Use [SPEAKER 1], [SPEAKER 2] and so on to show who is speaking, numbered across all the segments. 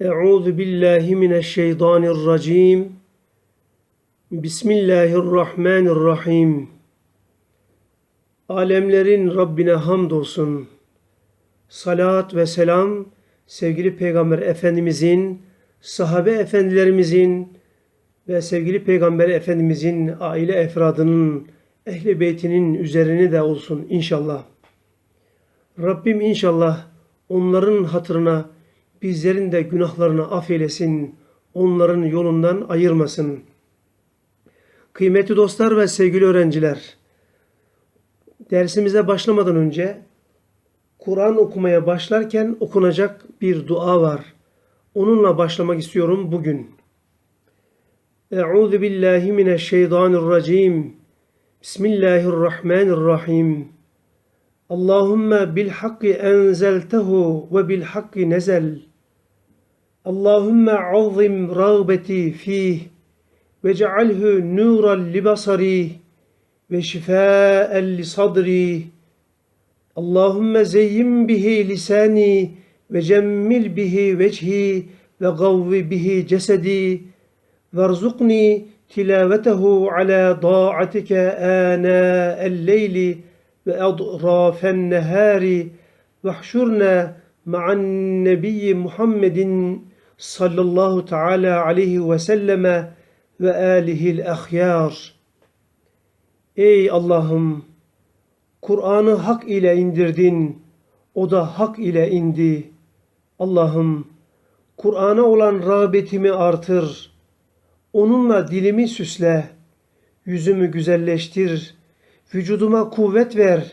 [SPEAKER 1] Euzu billahi mineşşeytanirracim. Bismillahirrahmanirrahim. Alemlerin Rabbine hamdolsun. Salat ve selam sevgili Peygamber Efendimizin, sahabe efendilerimizin ve sevgili Peygamber Efendimizin aile efradının, ehli beytinin üzerine de olsun inşallah. Rabbim inşallah onların hatırına bizlerin de günahlarını affeylesin, onların yolundan ayırmasın. Kıymetli dostlar ve sevgili öğrenciler, dersimize başlamadan önce Kur'an okumaya başlarken okunacak bir dua var. Onunla başlamak istiyorum bugün. Euzu billahi mineşşeytanirracim. Bismillahirrahmanirrahim. Allahümme bil hakki enzeltehu ve bil hakki nezel. اللهم عظم رغبتي فيه واجعله نورا لبصري وشفاء لصدري. اللهم زين به لساني وجمل به وجهي وقو به جسدي. وارزقني تلاوته على ضاعتك آناء الليل وأضراف النهار. واحشرنا مع النبي محمد sallallahu teala aleyhi ve selleme ve alihil ahyar. Ey Allah'ım! Kur'an'ı hak ile indirdin. O da hak ile indi. Allah'ım Kur'an'a olan rağbetimi artır. Onunla dilimi süsle. Yüzümü güzelleştir. Vücuduma kuvvet ver.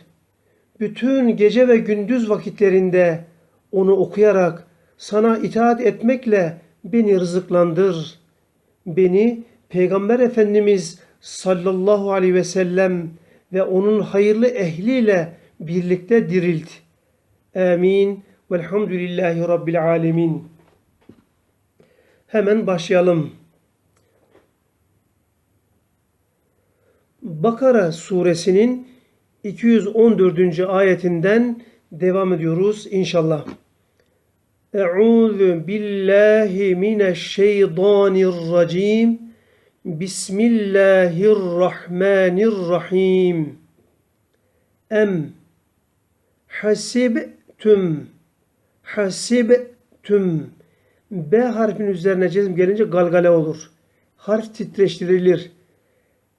[SPEAKER 1] Bütün gece ve gündüz vakitlerinde onu okuyarak sana itaat etmekle beni rızıklandır. Beni Peygamber Efendimiz sallallahu aleyhi ve sellem ve onun hayırlı ehliyle birlikte dirilt. Amin. Velhamdülillahi Rabbil alemin. Hemen başlayalım. Bakara suresinin 214. ayetinden devam ediyoruz inşallah. Euzu billahi mineşşeytanirracim. Bismillahirrahmanirrahim. Em hasibtüm hasibtüm B harfinin üzerine cezm gelince galgale olur. Harf titreştirilir.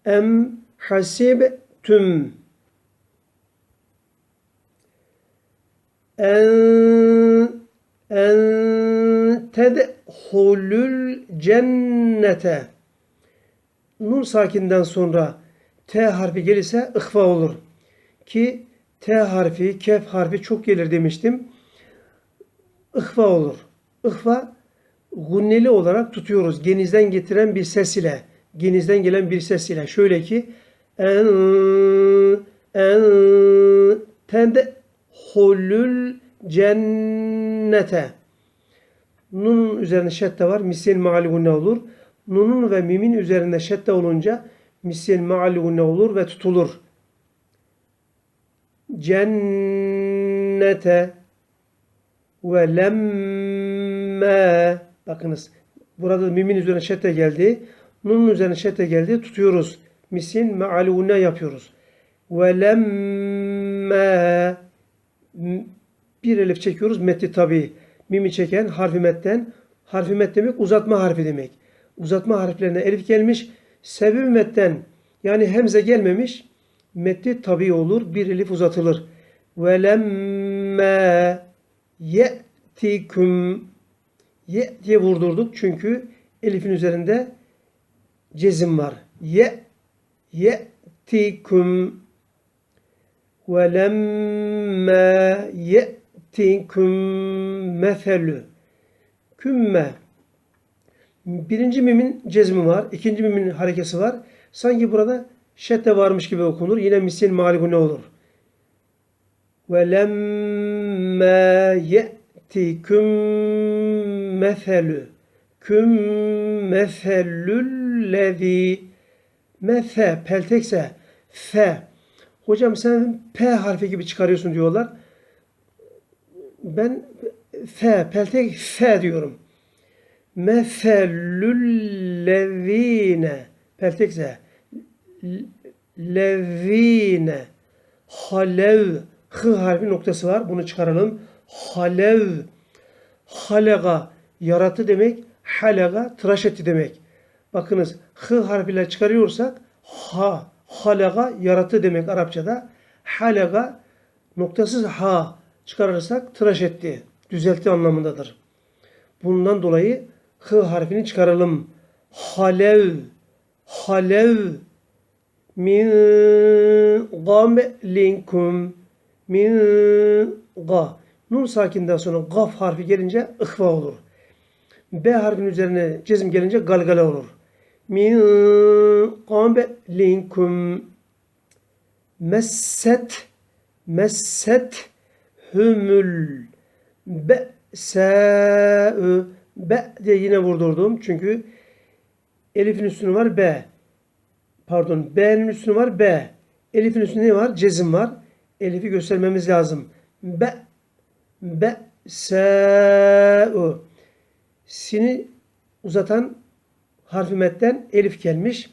[SPEAKER 1] Em hasibtüm en en tedhulul cennete nun sakinden sonra T harfi gelirse ıhva olur. Ki T harfi, kef harfi çok gelir demiştim. Ihva olur. Ihva gunneli olarak tutuyoruz. Genizden getiren bir ses ile. Genizden gelen bir ses ile. Şöyle ki en en tende holül cennete. Nun'un üzerinde şedde var. Misil maali ne olur. Nun'un ve mimin üzerinde şedde olunca misil maali ne olur ve tutulur. Cennete ve lemme bakınız burada mimin üzerine şedde geldi. Nun'un üzerine şedde geldi. Tutuyoruz. Misil maali ne yapıyoruz. Ve lemme bir elif çekiyoruz. Metti tabi. Mimi çeken harfi metten. Harfi met demek uzatma harfi demek. Uzatma harflerine elif gelmiş. Sebebi metten yani hemze gelmemiş. Metti tabi olur. Bir elif uzatılır. Ve lemme ye'tiküm ye diye vurdurduk. Çünkü elifin üzerinde cezim var. Ye ye'tiküm ve lemme ye'tiküm meselü kümme birinci mimin cezmi var. ikinci mimin harekesi var. Sanki burada şedde varmış gibi okunur. Yine misil malibu ne olur? Ve lemme ye'tiküm meselü küm meselüllezî mefe peltekse fe hocam sen P harfi gibi çıkarıyorsun diyorlar. Ben F peltek F diyorum. Mefelüllezine. Peltekse. Levine. Halev. Hı harfi noktası var. Bunu çıkaralım. Halev. Halega. Yarattı demek. Halega. Tıraş etti demek. Bakınız. Hı harfiyle çıkarıyorsak ha. Halega. Yarattı demek Arapçada. Halega. Noktasız ha çıkarırsak tıraş etti. Düzeltti anlamındadır. Bundan dolayı hı harfini çıkaralım. Halev. Halev min gamlinkum min ga. Nun sakinden sonra gaf harfi gelince ıhva olur. B harfinin üzerine cezim gelince galgala olur. Min gamlinkum messet messet hümül be'sâ'ü be diye yine vurdurdum. Çünkü elifin üstünü var be. Pardon B'nin üstünü var B. Elifin üstünde ne var? Cezim var. Elifi göstermemiz lazım. Be be sâ'ü Sini uzatan harfi metten elif gelmiş.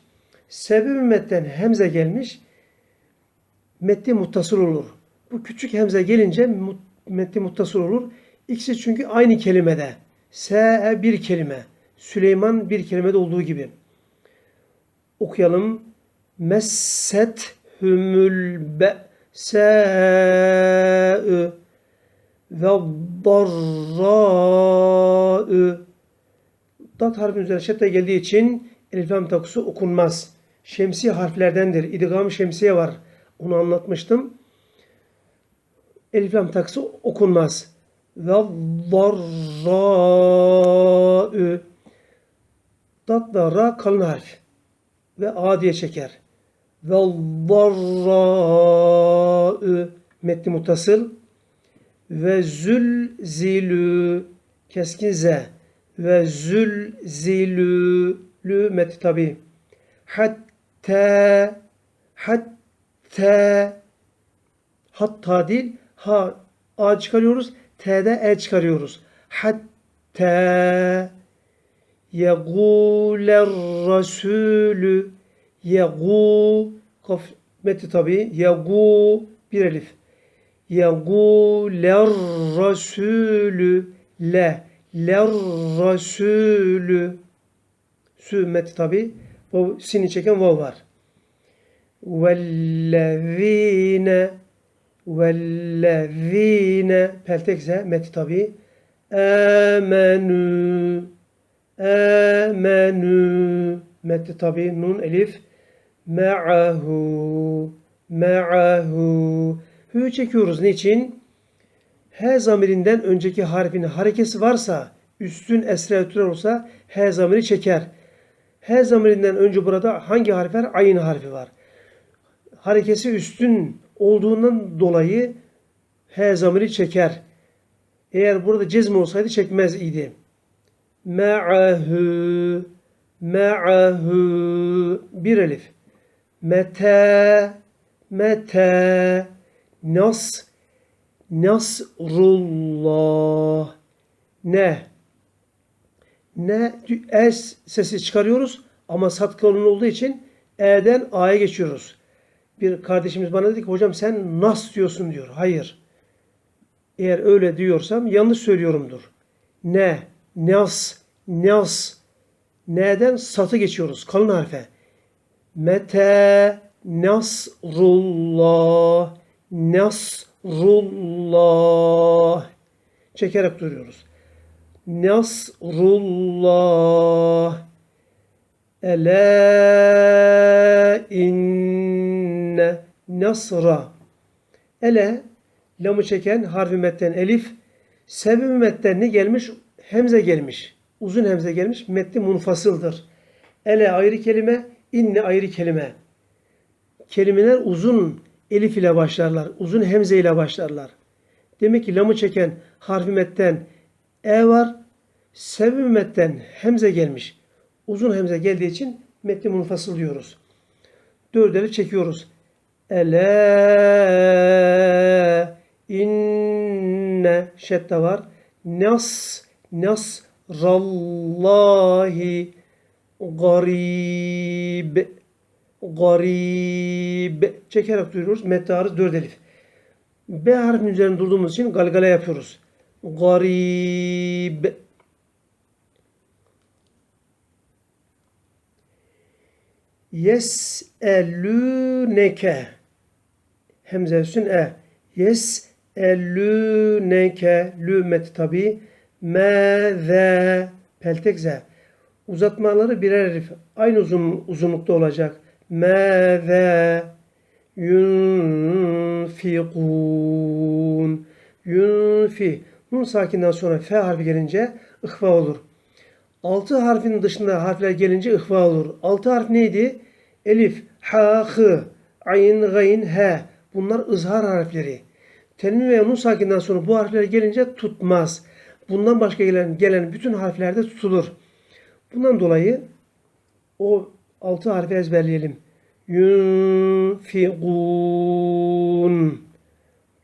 [SPEAKER 1] Sebebi metten hemze gelmiş. Metti muttasıl olur. Bu küçük hemze gelince mut, metti muttasıl olur. İkisi çünkü aynı kelimede. Se bir kelime. Süleyman bir kelimede olduğu gibi. Okuyalım. Messet hümül be'sâ'ü ve darrâ'ü Dat harfinin üzerine şedde geldiği için elif takusu okunmaz. Şemsi harflerdendir. İdgam şemsiye var. Onu anlatmıştım. Elif lam takusu okunmaz. Ve darrâ'ü Dat da ra kalın harf. Ve a diye çeker. Ve darrâ'ü metni mutasıl. Ve zülzilü keskin z ve zülzilü lü met tabi. Hatta hatta hatta değil ha a çıkarıyoruz t'de e çıkarıyoruz. Hatta yeguler rasulü yegu kaf meti tabi yegu bir elif yeguler rasulü le ler rasulü sümmet tabi bu sini çeken vav var. Vellezine vellezine peltekse met tabi amenü amenü met tabi nun elif ma'ahu ma'ahu hü çekiyoruz niçin? H zamirinden önceki harfin harekesi varsa, üstün esre ötürer olsa H zamiri çeker. H zamirinden önce burada hangi harf var? Harfi var. Harekesi üstün olduğundan dolayı H zamiri çeker. Eğer burada cezm olsaydı çekmez idi. Ma'ahu ma'ahu bir elif. Mete mete nas Nasrullah. Ne? Ne? Es sesi çıkarıyoruz ama sat kalın olduğu için E'den A'ya geçiyoruz. Bir kardeşimiz bana dedi ki hocam sen nas diyorsun diyor. Hayır. Eğer öyle diyorsam yanlış söylüyorumdur. Ne? Nas. Nas. Ne'den satı geçiyoruz. Kalın harfe. Mete nasrullah. Nas Nasrullah. Çekerek duruyoruz. Nasrullah. Ela inne nasra. Ele lamı çeken harfi metten elif. Sebebi metten ne gelmiş? Hemze gelmiş. Uzun hemze gelmiş. Metni munfasıldır. Ele ayrı kelime, inne ayrı kelime. Kelimeler uzun elif ile başlarlar. Uzun hemze ile başlarlar. Demek ki lamı çeken harfi metten e var. Sebebi metten hemze gelmiş. Uzun hemze geldiği için metni munfasıl diyoruz. Dördeli çekiyoruz. Ele inne şedde var. Nas nas rallahi garib garib çekerek duyuruyoruz. Mette arız dört elif. B harfinin üzerinde durduğumuz için galgala yapıyoruz. Garib Yes'elûneke Hemze üstün e. Yes'elûneke Lümet tabi. Mâze Peltek ze. Uzatmaları birer elif. Aynı uzun, uzunlukta olacak. Mâze yunfikûn Yunfi Nun sakinden sonra F harfi gelince ihfa olur. Altı harfin dışında harfler gelince ihva olur. Altı harf neydi? Elif, ha, hı, ayn, gayn, he. Bunlar ızhar harfleri. Tenvin ve nun sakinden sonra bu harfler gelince tutmaz. Bundan başka gelen, gelen bütün harflerde tutulur. Bundan dolayı o altı harfi ezberleyelim. Yunfiqun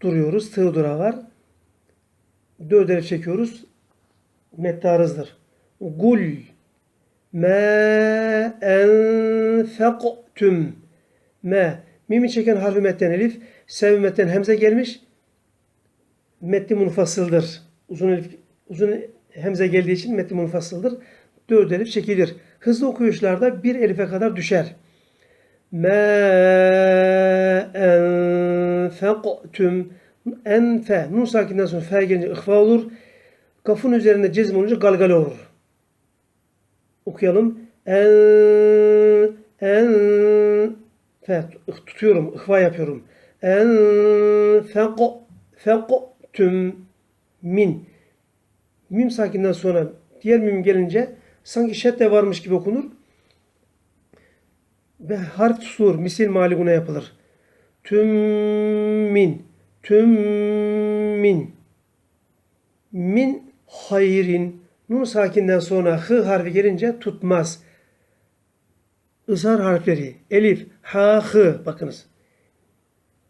[SPEAKER 1] duruyoruz. Tığ dura var. Dört elif çekiyoruz. Mettarızdır. Gul ma enfaktum ma mimi çeken harfi metten elif sev metten hemze gelmiş metni munfasıldır. Uzun elif uzun hemze geldiği için metni munfasıldır. Dört elif çekilir. Hızlı okuyuşlarda bir elife kadar düşer. Ma enfaktum enfe nun sakinden sonra fe gelince ihfa olur. Kafın üzerinde cezm olunca galgal olur okuyalım. En en tutuyorum, ihva yapıyorum. En fek fek tüm min. Mim sakinden sonra diğer mim gelince sanki şedde varmış gibi okunur. Ve harf tutulur. Misil maliguna yapılır. Tüm min. Tüm min. Min hayrin Nun sakinden sonra hı harfi gelince tutmaz. Izhar harfleri elif, ha, hı bakınız.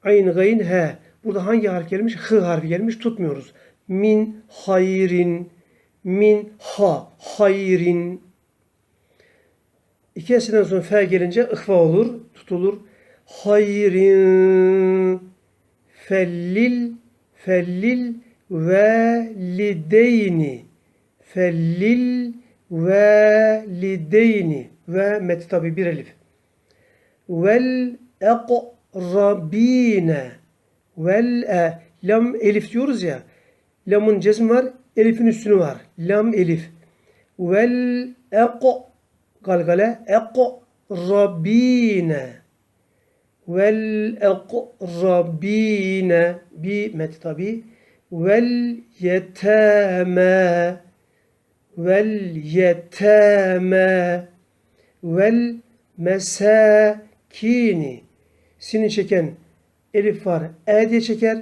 [SPEAKER 1] Ayn, gayn, he. Burada hangi harf gelmiş? Hı harfi gelmiş tutmuyoruz. Min hayrin, min ha hayrin. İki esiden sonra fe gelince ihva olur, tutulur. Hayrin fellil fellil velideyni fellil velideyni ve met tabi bir elif. Vel eqrabine vel e lam elif diyoruz ya. Lamın cezmi var, elifin üstünü var. Lam elif. Vel eq galgale eqrabine vel eqrabine bi met tabi vel yetame vel yetame vel mesakini. Sini çeken elif var e diye çeker.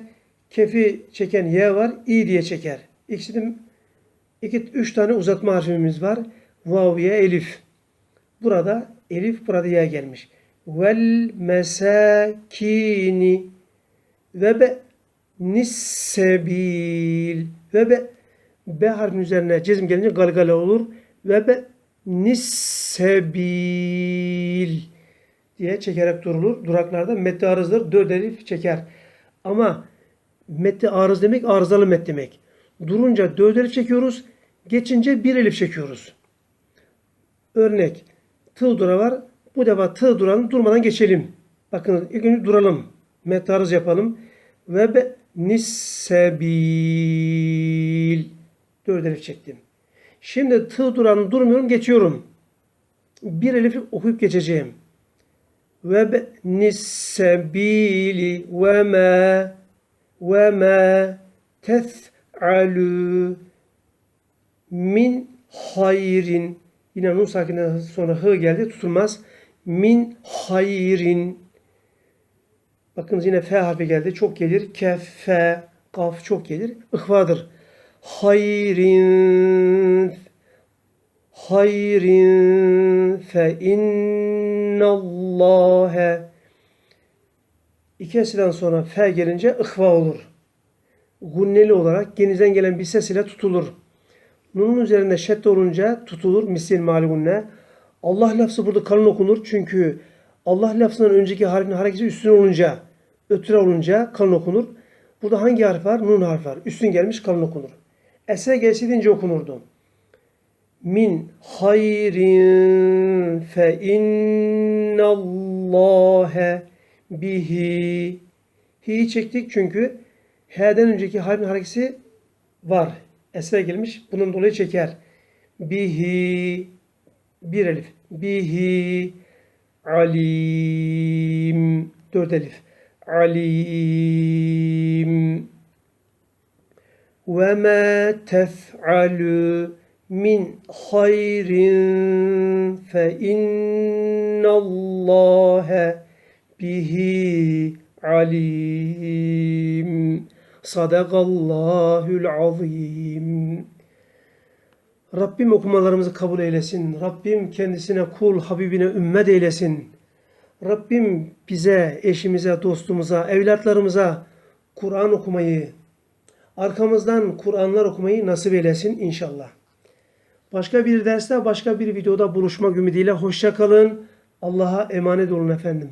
[SPEAKER 1] Kefi çeken y var i diye çeker. İkisinin iki üç tane uzatma harfimiz var. Vav ye elif. Burada elif burada y gelmiş. Vel mesakini. Ve be nissebil. Ve be B harfinin üzerine cezim gelince galgale olur. Ve be nissebil diye çekerek durulur. Duraklarda metni arızdır. Dört elif çeker. Ama metni arız demek arızalı met demek. Durunca dört elif çekiyoruz. Geçince bir elif çekiyoruz. Örnek. Tığ dura var. Bu defa tığ duranı durmadan geçelim. Bakın ilk önce duralım. Metni arız yapalım. Ve be nissebil Dört elif çektim. Şimdi tığ duran durmuyorum geçiyorum. Bir elif okuyup geçeceğim. Ve nissebili ve ma ve ma tef'alü min hayrin yine nun sakinden sonra hı geldi tutulmaz. Min hayrin bakınız yine f harfi geldi. Çok gelir. Keffe kaf çok gelir. İhvadır hayrin hayrin fe innallâhe iki esiden sonra fe gelince ihva olur. Gunneli olarak genizden gelen bir ses ile tutulur. Nunun üzerinde şedde olunca tutulur. Misil maligunne. Allah lafzı burada kalın okunur. Çünkü Allah lafzından önceki harfin hareketi üstün olunca, ötüre olunca kalın okunur. Burada hangi harf var? Nun harf var. Üstün gelmiş kalın okunur. Esre gelseydi ince okunurdu. Min hayrin fe innallâhe bihi. Hi'yi çektik çünkü H'den önceki harfin hareketi var. Esre gelmiş. Bunun dolayı çeker. Bihi bir elif. Bihi alim. Dört elif. Alim. Ma tef'alü min hayrin fe innallâhe bihi alim. Sadakallahül azim. Rabbim okumalarımızı kabul eylesin. Rabbim kendisine kul, Habibine ümmet eylesin. Rabbim bize, eşimize, dostumuza, evlatlarımıza Kur'an okumayı, arkamızdan Kur'anlar okumayı nasip eylesin inşallah. Başka bir derste, başka bir videoda buluşmak ümidiyle hoşça kalın. Allah'a emanet olun efendim.